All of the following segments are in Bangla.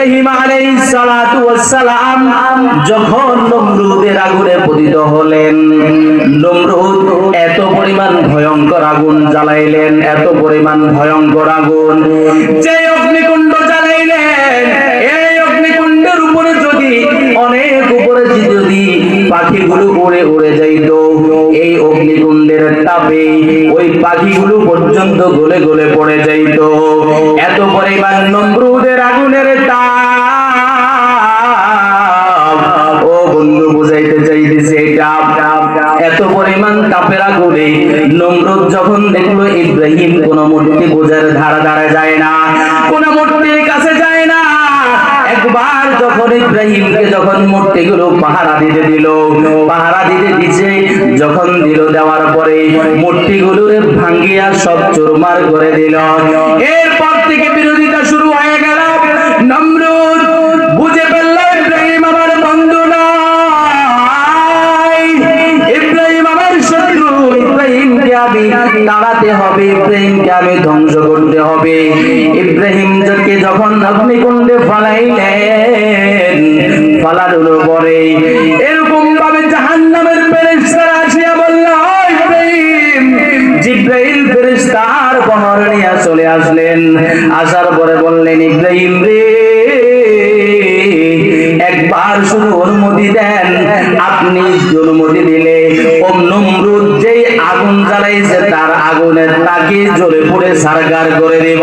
ইব্রাহিম আলাই সালাতু ওয়াস সালাম যখন নমরুদের আগুনে পতিত হলেন, নমরুদ এত পরিমাণ ভয়ঙ্কর আগুন জ্বালাইলেন, এত পরিমাণ ভয়ঙ্কর আগুন যে পাখিগুলো পর্যন্ত গলে গলে পড়ে যাইতো। এত পরিমাণ নমরুদের আগুনের তাপ। বন্ধু, বুঝাইতে চাইতেছে এত পরিমাণ তাপের আগুনে নমরুদ যখন দেখল, ইব্রাহিম কোন মূর্তি পূজার ধারা ধারা যায় না, কোন মূর্তির কাছে যায় না। একবার যখন ইব্রাহিমকে যখন মূর্তিগুলো পাহারা দিতে দিল, পাহারা দিতে দিছে যখন দিল দেওয়ার পরে মূর্তিগুলো ভাঙ্গিয়া সব চুরমার করে দিল। এরপর থেকে বিরোধিতা শুরু হয়ে গেল। নমরুদ হবে, ইব্রাহিমকে আমি ধ্বংস করতে হবে। ইব্রাহিমকে যখন অগ্নিকুণ্ডে ফালাইলেন, ফালানোর পরে এরকম আসার পরে বললেন, ইব্রাহিম রে, একবার শুধু অনুমতি দেন। আপনি অনুমতি দিলে ওম নমরুদ যেই আগুন জ্বালাইছে তার আগুনের তাকে জ্বলে পড়ে সারগার করে দেব।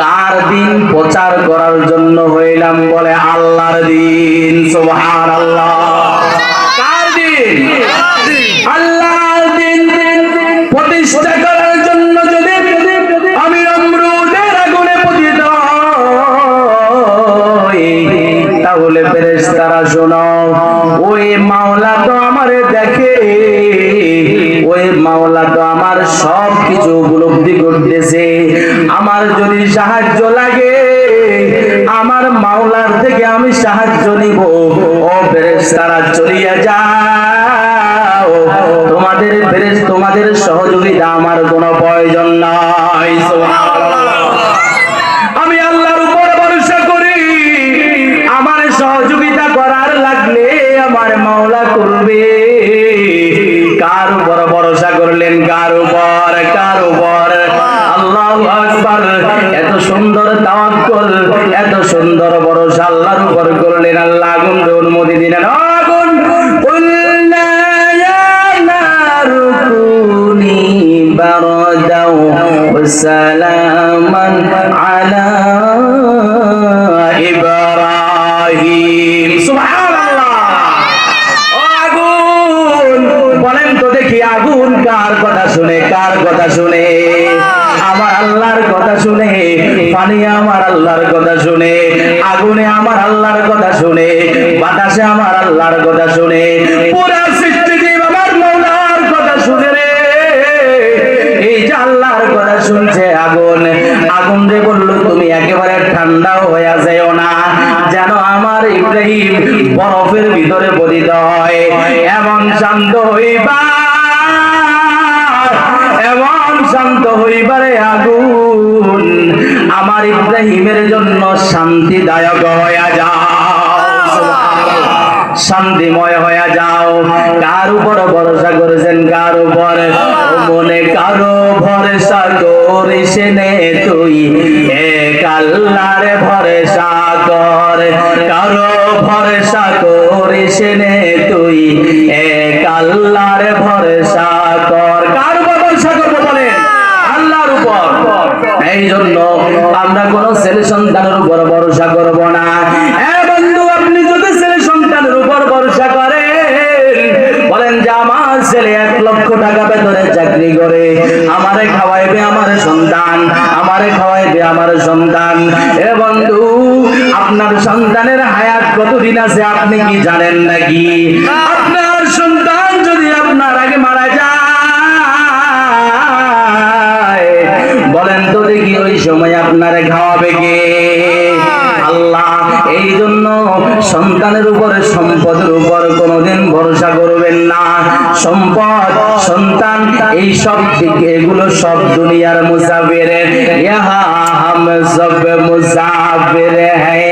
কার দিন প্রচার করার জন্য হইলাম বলে আল্লাহর দিন, সুবহানাল্লাহ। কার দিন? আল্লাহর দিন প্রতিষ্ঠা করার জন্য যদি আমি নমরুদের আগুনে পতিত তাহলে শোনো, ওই মাওলা তো আমারে দেখে আমার সব কিছু উপলব্ধি করতেছে। আমার যদি সাহায্য লাগে, আমার মাওলার থেকে আমি সাহায্য নিব। ও ফেরেশতারা, চলিয়া যাও। তোমাদের ফেরেশ তোমাদের সহযোগিতা আমার কোনো প্রয়োজন নাই। সুবহানাল্লাহ। করলেন কারোবার। আল্লাহ আকবর। আকবার এত সুন্দর তাওয়াক্কুল, এত সুন্দর বড় আল্লাহর উপর করলেন আল্লাহ, আগুন অনুমতি দিলেন আগুন। কথা শুনে, আমার আল্লাহর কথা শুনে, পানি আমার আল্লাহর কথা শুনে, আগুনে আমার আল্লাহর কথা শুনে, বাতাসে আমার আল্লাহর কথা শুনে, পুরা আমার মৌলার কথা শুনে রে। এই যে আল্লাহর কথা শুনছে আগুন আগুন রে বলল, তুমি একেবারে ঠান্ডা হয়ে যাও না। যেন আমার ইব্রাহিম বরফের ভিতরে পতিত হয়, এমন শান্ত হইবা আমার ইব্রাহিমের জন্য শান্তিদায়ক হয়ে যাও। শান্তিময় হয়ে যাও। কার উপর ভরসা করেছেন? কার উপর? মনে কারও ভরসা করিস নে তুই। এক আল্লাহর ভরসা কর। কারও ভরসা করিস এই জন্য আমরা কোন ছেলে সন্তানের উপর ভরসা করব না। বন্ধু, আপনি যদি ছেলে সন্তানের উপর ভরসা করেন, বলেন যে আমার ছেলে এক লক্ষ টাকা বেতনে চাকরি করে, আমারে খাওয়াইবে আমার সন্তান, আমারে খাওয়াইবে আমার সন্তান। এ বন্ধু, আপনার সন্তানের হায়াত কতদিন আছে আপনি কি জানেন নাকি? আপনার খাওয়াবে গে আল্লাহ। এই জন্য সন্তানের উপরে সম্পদের উপর কোনোদিন ভরসা করবেন না। সম্পদ সন্তান এই সব দিক এগুলো সব দুনিয়ার মুসাফিরে ইহা হাম সব মুসাফিরে হ্যায়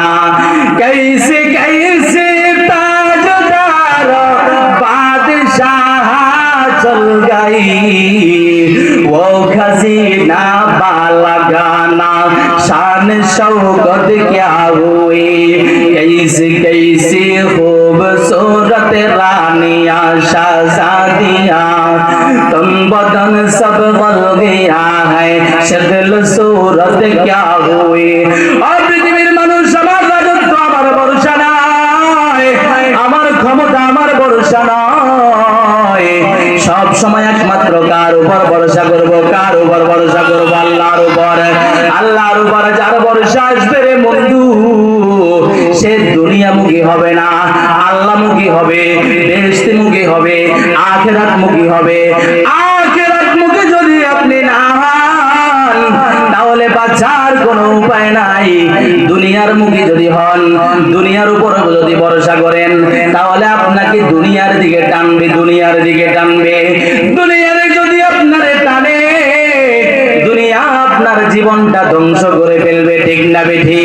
रवाना कैसे कैसे ताजदार बादशाह चल गई। वो खजीना बाला गाना, शान शौकत क्या हुई? कैसे कैसे खूबसूरत रानियाँ, शाहजादियाँ। तुम बदन सब बल गया है शक्ल सूरत क्या हुई? और ভরসা নয় সব সময় একমাত্র কার উপর ভরসা করব, কার উপর ভরসা করব? আল্লাহর উপর। আল্লাহর উপর যার ভরসা আসবে রে বন্ধু, সে দুনিয়ামুখী হবে না আল্লাহমুখী হবে, বেহেশতিমুখী হবে, আখেরাতমুখী হবে। আখেরাতমুখী যদি আপনি না হন, তাহলে বাঁচার কোনো উপায় নাই। দুনিয়ার মুখী যদি হন, দুনিয়ার উপর যদি ভরসা করেন, তাহলে আপনাকে দুনিয়ার দিকে টানবে, দুনিয়ার দিকে টানবে। দুনিয়ার যদি আপনার টানে, দুনিয়া আপনার জীবনটা ধ্বংস করে ফেলবে, ঠিক না বেঠি